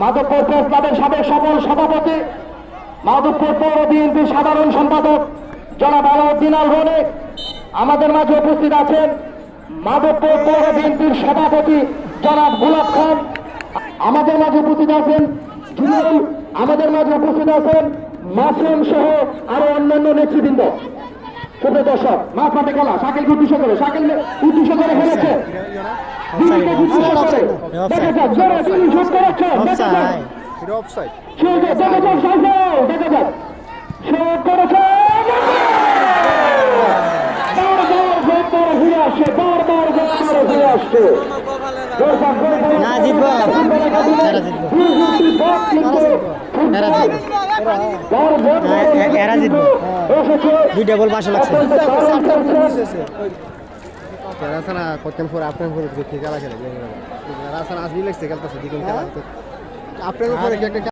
Madhabpur press ক্লাবের সাবেক সফল সভাপতি, মাধবপুর পৌর বিএনপির সাধারণ সম্পাদক জনাব আলাউদ্দিন আল রনে আমাদের মাঝে উপস্থিত আছেন মাধবপুর পৌর বিএনপির সভাপতি জনাব গুলাব খান। আমাদের মাঝে উপস্থিত আছেন আমাদের মাঝে উপস্থিত আছেন মাসুম সহ আরও অন্যান্য নেতৃবৃন্দ। শুভ দর্শক মা ফাটে খেলা শাকিল উদ্দেশ্য করে শাকিল উদ্দেশ্য করে গোল গোল কাছে এরা জিতবো। দুইটা বল পাশে লাগছে। রাসানা করতেন ফোর আপনার ফোর খেলা খেলে রাসানা আসবি লাগছে খেলতেছে দিকে খেলা আপনার উপরে কি একটা